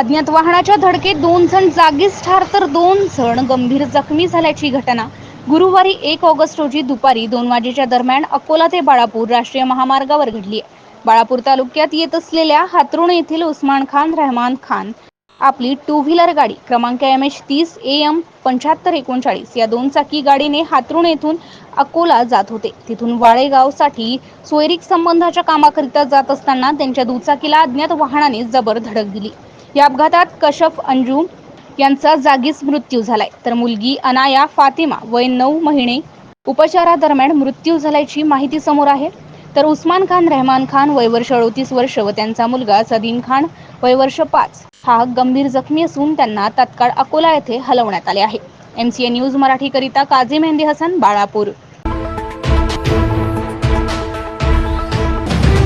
अज्ञात वाहनाच्या धडकेत दोन जण जागीच ठार तर दोन जण गंभीर जखमी झाल्याची घटना गुरुवारी एक ऑगस्ट रोजी दुपारी दोन वाजेच्या दरम्यान अकोला ते बाळापूर राष्ट्रीय महामार्गावर घडली आहे. बाळापूर तालुक्यात येत असलेल्या हातरुण येथील उस्मान खान रहमान खान आपली टू व्हीलर गाडी क्रमांक एम एच तीस ए एम पंच्याहत्तर एकोणचाळीस या दोन चाकी गाडीने हातरुण येथून अकोला जात होते. तिथून वाळेगावसाठी सोयरीक संबंधाच्या कामाकरिता जात असताना त्यांच्या दुचाकीला अज्ञात वाहनाने जबर धडक दिली. या अपघातात कशफ अंजू यांचा जागीच मृत्यू झालाय. तर मुलगी अनाया फातिमा वय नऊ महिने उपचारादरम्यान मृत्यू झाल्याची माहिती समोर आहे. तर उस्मान खान रहमान खान वय वर्ष अडोतीस वर्ष व त्यांचा मुलगा सदीम खान वय वर्ष पाच हा गंभीर जखमी असून त्यांना तात्काळ अकोला येथे हलवण्यात आले आहे. एम सी ए न्यूज मराठीकरिता काझी मेहंदी हसन बाळापूर.